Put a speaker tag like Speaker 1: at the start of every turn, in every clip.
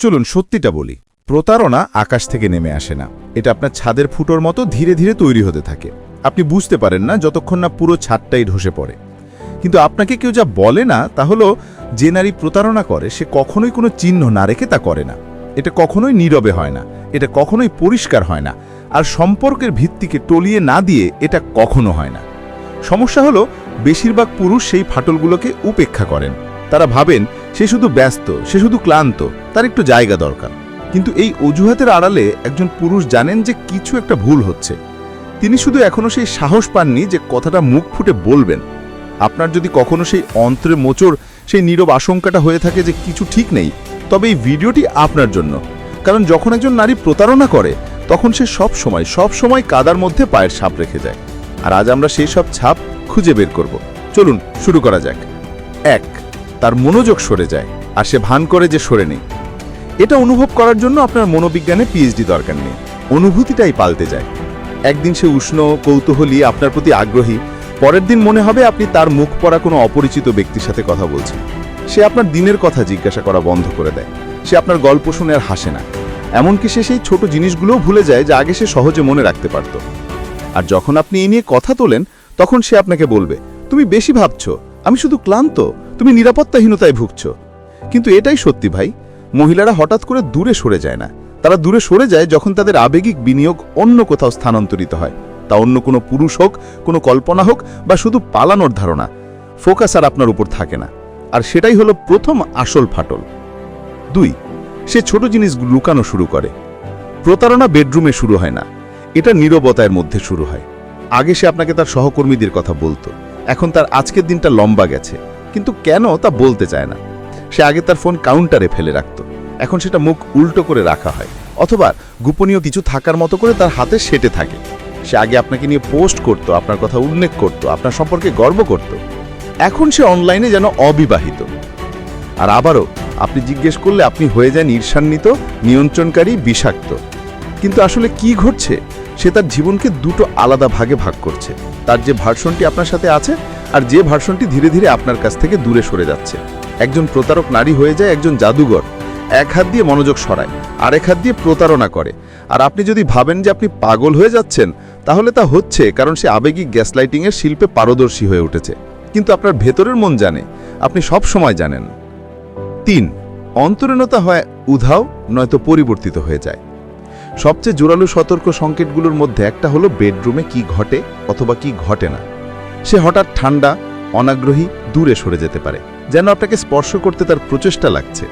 Speaker 1: চলুন সত্যিটা বলি। প্রতারণা আকাশ থেকে নেমে আসে না। এটা আপনার ছাদের ফুটোর মতো ধীরে ধীরে তৈরি হতে থাকে। আপনি বুঝতে পারেন না যতক্ষণ না পুরো ছাদটাই ধসে পড়ে। কিন্তু আপনাকে কেউ যা বলে না, তা হলো যে নারী প্রতারণা করে, সে কখনোই কোনো চিহ্ন না রেখে তা করে না। এটা কখনোই নীরবে হয় না। এটা কখনোই পরিষ্কার হয় না। আর সম্পর্কের ভিত্তিকে টলিয়ে না দিয়ে এটা কখনো হয় না। সমস্যা হলো, বেশিরভাগ পুরুষ সেই ফাটলগুলোকে উপেক্ষা করেন। তারা ভাবেন, সে শুধু ব্যস্ত, সে শুধু ক্লান্ত, তার একটু জায়গা দরকার। কিন্তু এই অজুহাতের আড়ালে একজন পুরুষ জানেন যে কিছু একটা ভুল হচ্ছে। তিনি শুধু এখনও সেই সাহস পাননি যে কথাটা মুখ ফুটে বলবেন। আপনার যদি কখনো সেই অন্ত্রে মোচড়, সেই নীরব আশঙ্কাটা হয়ে থাকে যে কিছু ঠিক নেই, তবে এই ভিডিওটি আপনার জন্য। কারণ যখন একজন নারী প্রতারণা করে, তখন সে সব সময় সব সময় কাদার মধ্যে পায়ের ছাপ রেখে যায়। আর আজ আমরা সেই সব ছাপ খুঁজে বের করব। চলুন, শুরু করা যাক। এক তার মনোযোগ সরে যায়, আর সে ভান করে যে সরে নেই। এটা অনুভব করার জন্য আপনার মনোবিজ্ঞানে পিএইচডি দরকার নেই। অনুভূতিটাই পাল্টে যায়। একদিন সে উষ্ণ, কৌতূহলী, আপনার প্রতি আগ্রহী, পরের দিন মনে হবে আপনি তার মুখ পড়া কোনো অপরিচিত ব্যক্তির সাথে কথা বলছেন। সে আপনার দিনের কথা জিজ্ঞাসা করা বন্ধ করে দেয়। সে আপনার গল্প শুনে আর হাসে না। এমনকি সে সেই ছোট জিনিসগুলোও ভুলে যায় যা আগে সে সহজে মনে রাখতে পারত। আর যখন আপনি এই নিয়ে কথা তোলেন, তখন সে আপনাকে বলবে, তুমি বেশি ভাবছ, আমি শুধু ক্লান্ত তুমি নিরাপত্তাহীনতায় ভুগছ। কিন্তু এটাই সত্যি ভাই, মহিলারা হঠাৎ করে দূরে সরে যায় না। তারা দূরে সরে যায় যখন তাদের আবেগিক বিনিয়োগ অন্য কোথাও স্থানান্তরিত হয়। তা অন্য কোনো পুরুষ হোক, কোনো কল্পনা হোক, বা শুধু পালানোর ধারণা। ফোকাস আর আপনার উপর থাকে না। আর সেটাই হলো প্রথম আসল ফাটল। দুই, সে ছোট জিনিস লুকানো শুরু করে। প্রতারণা বেডরুমে শুরু হয় না। এটা নীরবতার মধ্যে শুরু হয়। আগে সে আপনাকে তার সহকর্মীদের কথা বলতো। এখন তার আজকের দিনটা লম্বা গেছে। কিন্তু কেন তা বলতে চায় না? সে আগে তার ফোন কাউন্টারে ফেলে রাখত। এখন সেটা মুখ উল্টো করে রাখা হয়। অথবা গোপনীয় কিছু থাকার মতো করে তার হাতে সেটে থাকে। সে আগে আপনাকে নিয়ে পোস্ট করত, আপনার কথা উল্লেখ করত, আপনার সম্পর্কে গর্ব করত। এখন সে অনলাইনে যেন অবিবাহিত। আর আবারও, আপনি জিজ্ঞেস করলে আপনি হয়ে যান ঈর্ষান্বিত, নিয়ন্ত্রণকারী, বিষাক্ত। কিন্তু আসলে কি ঘটছে? সে তার জীবনকে দুটো আলাদা ভাগে ভাগ করছে। তার যে ভার্সনটি আপনার সাথে আছে আর যে ভার্সনটি ধীরে ধীরে আপনার কাছ থেকে দূরে সরে যাচ্ছে। একজন প্রতারক নারী হয়ে যায় একজন জাদুঘর। এক হাত দিয়ে মনোযোগ সরায়, আরেক হাত দিয়ে প্রতারণা করে। আর আপনি যদি ভাবেন যে আপনি পাগল হয়ে যাচ্ছেন, তাহলে তা হচ্ছে কারণ সে আবেগিক গ্যাসলাইটিংয়ের শিল্পে পারদর্শী হয়ে উঠেছে। কিন্তু আপনার ভেতরের মন জানে, আপনি সব সময় জানেন। তিন, অন্তরীণতা হয় উধাও, নয়তো পরিবর্তিত হয়ে যায়। সবচেয়ে জোরালো সতর্ক সংকেতগুলোর মধ্যে একটা হলো বেডরুমে কি ঘটে অথবা কি ঘটে না। সে হঠাৎ ঠান্ডা, অনাগ্রহী দূরে সরে যেতে পারে, যেন আপনাকে স্পর্শ করতে তার প্রচেষ্টা লাগছে।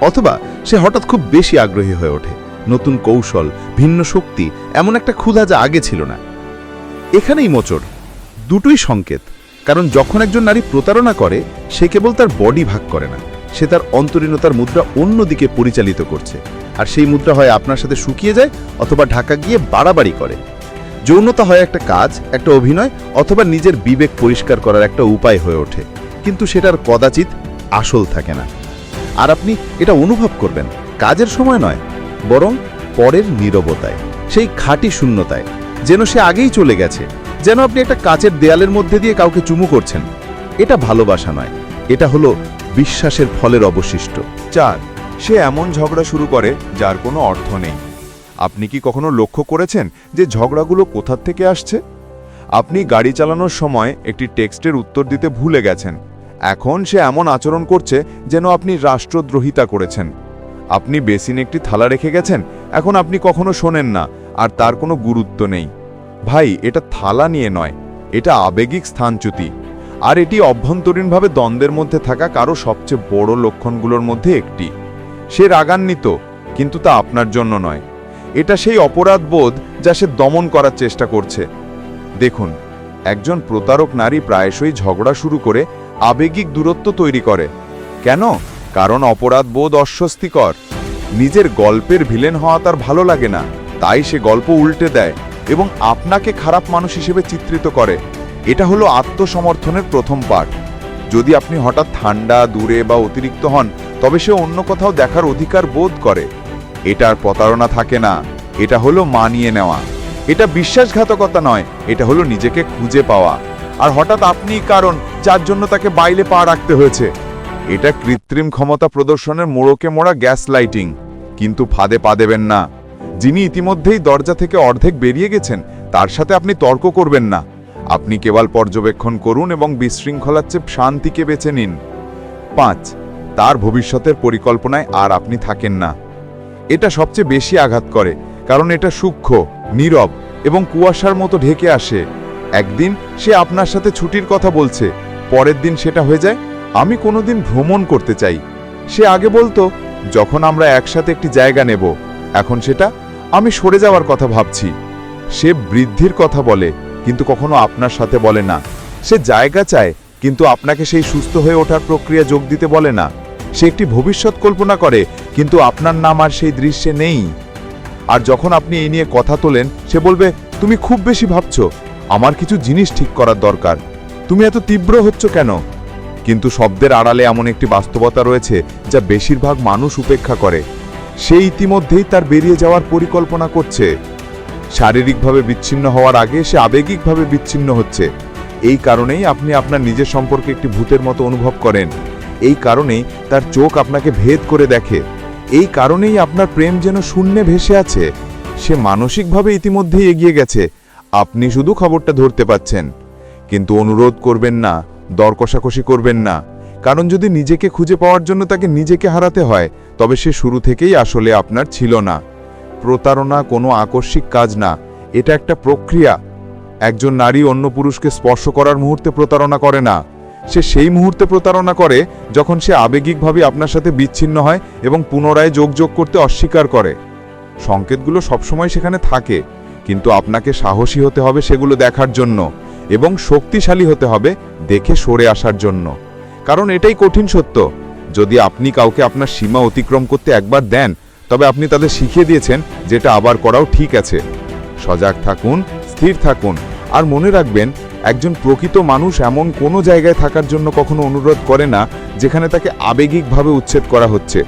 Speaker 1: অথবা সে হঠাৎ খুব বেশি আগ্রহী হয়ে ওঠে। নতুন কৌশল, ভিন্ন শক্তি, এমন একটা ক্ষুধা যা আগে ছিল না। এখানেই মোচড়। দুটোই সংকেত। কারণ যখন একজন নারী প্রতারণা করে, সে কেবল তার বডি ভাগ করে না। সে তার অন্তরীণতার মুদ্রা অন্যদিকে পরিচালিত করছে। আর সেই মুদ্রা হয় আপনার সাথে শুকিয়ে যায় অথবা ঢাকা গিয়ে বাড়াবাড়ি করে। যৌনতা হয় একটা কাজ, একটা অভিনয়, অথবা নিজের বিবেক পরিষ্কার করার একটা উপায় হয়ে ওঠে। কিন্তু সেটার কদাচিৎ আসল থাকে না। আর আপনি এটা অনুভব করবেন, কাজের সময় নয়, বরং পরের নীরবতায়, সেই খাঁটি শূন্যতায়, যেন সে আগেই চলে গেছে, যেন আপনি একটা কাচের দেয়ালের মধ্যে দিয়ে কাউকে চুমু করছেন। এটা ভালোবাসা নয়, এটা হলো বিশ্বাসের ফলের অবশিষ্ট।
Speaker 2: চার, সে এমন ঝগড়া শুরু করে যার কোনো অর্থ নেই। আপনি কি কখনো লক্ষ্য করেছেন যে ঝগড়াগুলো কোথার থেকে আসছে? আপনি গাড়ি চালানোর সময় একটি টেক্সটের উত্তর দিতে ভুলে গেছেন। এখন সে এমন আচরণ করছে যেন আপনি রাষ্ট্রদ্রোহিতা করেছেন। আপনি বেসিনে একটি থালা রেখে গেছেন, এখন আপনি কখনো শোনেন না, আর তার কোনো গুরুত্ব নেই। ভাই, এটা থালা নিয়ে নয়, এটা আবেগিক স্থানচ্যুতি। আর এটি অভ্যন্তরীণভাবে দ্বন্দ্বের মধ্যে থাকা কারও সবচেয়ে বড় লক্ষণগুলোর মধ্যে একটি। সে রাগান্বিত, কিন্তু তা আপনার জন্য নয়। এটা সেই অপরাধ বোধ যা সে দমন করার চেষ্টা করছে। দেখুন, একজন প্রতারক নারী প্রায়শই ঝগড়া শুরু করে আবেগিক দূরত্ব তৈরি করে। কেন? কারণ অপরাধ বোধ অস্বস্তিকর। নিজের গল্পের ভিলেন হওয়া তার ভালো লাগে না, তাই সে গল্প উল্টে দেয় এবং আপনাকে খারাপ মানুষ হিসেবে চিত্রিত করে। এটা হলো আত্মসমর্থনের প্রথম পাঠ। যদি আপনি হঠাৎ ঠান্ডা, দূরে বা অতিরিক্ত হন, তবে সে অন্য কোথাও দেখার অধিকার বোধ করে। এটার প্রতারণা থাকে না। এটা হলো মানিয়ে নেওয়া। এটা বিশ্বাসঘাতকতা নয়, এটা হলো নিজেকে খুঁজে পাওয়া। আর হঠাৎ আপনিই কারণ যার জন্য তাকে বাইলে পা রাখতে হয়েছে। এটা কৃত্রিম ক্ষমতা প্রদর্শনের মোড়কে মোড়া গ্যাস লাইটিং কিন্তু ফাঁদে পা দেবেন না। যিনি ইতিমধ্যেই দরজা থেকে অর্ধেক বেরিয়ে গেছেন, তার সাথে আপনি তর্ক করবেন না। আপনি কেবল পর্যবেক্ষণ করুন এবং বিশৃঙ্খলার চেয়ে শান্তিকে বেছে নিন। পাঁচ, তার ভবিষ্যতের পরিকল্পনায় আর আপনি থাকেন না। এটা সবচেয়ে বেশি আঘাত করে, কারণ এটা সূক্ষ্ম, নীরব এবং কুয়াশার মতো ঢেকে আসে। একদিন সে আপনার সাথে ছুটির কথা বলছে, পরের দিন সেটা হয়ে যায়, আমি কোনোদিন ভ্রমণ করতে চাই। সে আগে বলতো, যখন আমরা একসাথে একটি জায়গা নেব, এখন সেটা আমি সরে যাওয়ার কথা ভাবছি। সে বৃদ্ধির কথা বলে, কিন্তু কখনো আপনার সাথে বলে না। সে জায়গা চায়, কিন্তু আপনাকে সেই সুস্থ হয়ে ওঠার প্রক্রিয়া যোগ দিতে বলে না। সে একটি ভবিষ্যৎ কল্পনা করে, কিন্তু আপনার নাম আর সেই দৃশ্যে নেই। আর যখন আপনি এই নিয়ে কথা তোলেন, সে বলবে, তুমি খুব বেশি ভাবছ, আমার কিছু জিনিস ঠিক করার দরকার। তুমি এত তীব্র হচ্ছ কেন? কিন্তু শব্দের আড়ালে এমন একটি বাস্তবতা রয়েছে, যা বেশিরভাগ মানুষ উপেক্ষা করে। সে ইতিমধ্যেই তার বেরিয়ে যাওয়ার পরিকল্পনা করছে। শারীরিকভাবে বিচ্ছিন্ন হওয়ার আগে সে আবেগিকভাবে বিচ্ছিন্ন হচ্ছে। এই কারণেই আপনি আপনার নিজের সম্পর্কে একটি ভূতের মতো অনুভব করেন। এই কারণেই তার চোখ আপনাকে ভেদ করে দেখে। এই কারণেই আপনার প্রেম যেন শূন্যে ভেসে আছে। সে মানসিকভাবে ইতিমধ্যেই এগিয়ে গেছে। আপনি শুধু খবরটা ধরতে পাচ্ছেন। কিন্তু অনুরোধ করবেন না, দর কষাকষি করবেন না। কারণ যদি নিজেকে খুঁজে পাওয়ার জন্য তাকে নিজেকে হারাতে হয়, তবে সে শুরু থেকেই আসলে আপনার ছিল না। প্রতারণা কোনো আকস্মিক কাজ না। এটা একটা প্রক্রিয়া। একজন নারী অন্য পুরুষকে স্পর্শ করার মুহূর্তে প্রতারণা করে না। সে সেই মুহূর্তে প্রতারণা করে যখন সে আবেগিকভাবে আপনার সাথে বিচ্ছিন্ন হয় এবং পুনরায় যোগযোগ করতে অস্বীকার করে। সংকেতগুলো সবসময় সেখানে থাকে, কিন্তু আপনাকে সাহসী হতে হবে সেগুলো দেখার জন্য এবং শক্তিশালী হতে হবে দেখে সরে আসার জন্য। কারণ এটাই কঠিন সত্য। যদি আপনি কাউকে আপনার সীমা অতিক্রম করতে একবার দেন, তবে আপনি তাদের শিখিয়ে দিয়েছেন যেটা আবার করাও ঠিক আছে। সজাগ থাকুন, স্থির থাকুন। আর মনে রাখবেন, একজন প্রকৃত মানুষ এমন কোনো জায়গায় থাকার জন্য কখনো অনুরোধ করে না, যেখানে তাকে আবেগিকভাবে উচ্ছেদ করা হচ্ছে।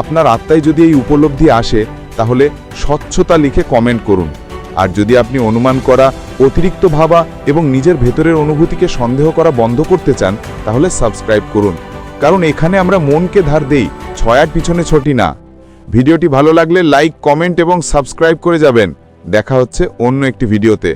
Speaker 2: আপনার আত্মায় যদি এই উপলব্ধি আসে, তাহলে স্বচ্ছতা লিখে কমেন্ট করুন। আর যদি আপনি অনুমান করা, অতিরিক্ত ভাবা এবং নিজের ভেতরের অনুভূতিকে সন্দেহ করা বন্ধ করতে চান, তাহলে সাবস্ক্রাইব করুন। কারণ এখানে আমরা মনকে ধার দেই ছয়ার পিছনে ছটি না। ভিডিওটি ভালো লাগলে লাইক কমেন্ট এবং সাবস্ক্রাইব করে যাবেন। দেখা হচ্ছে অন্য একটি ভিডিওতে।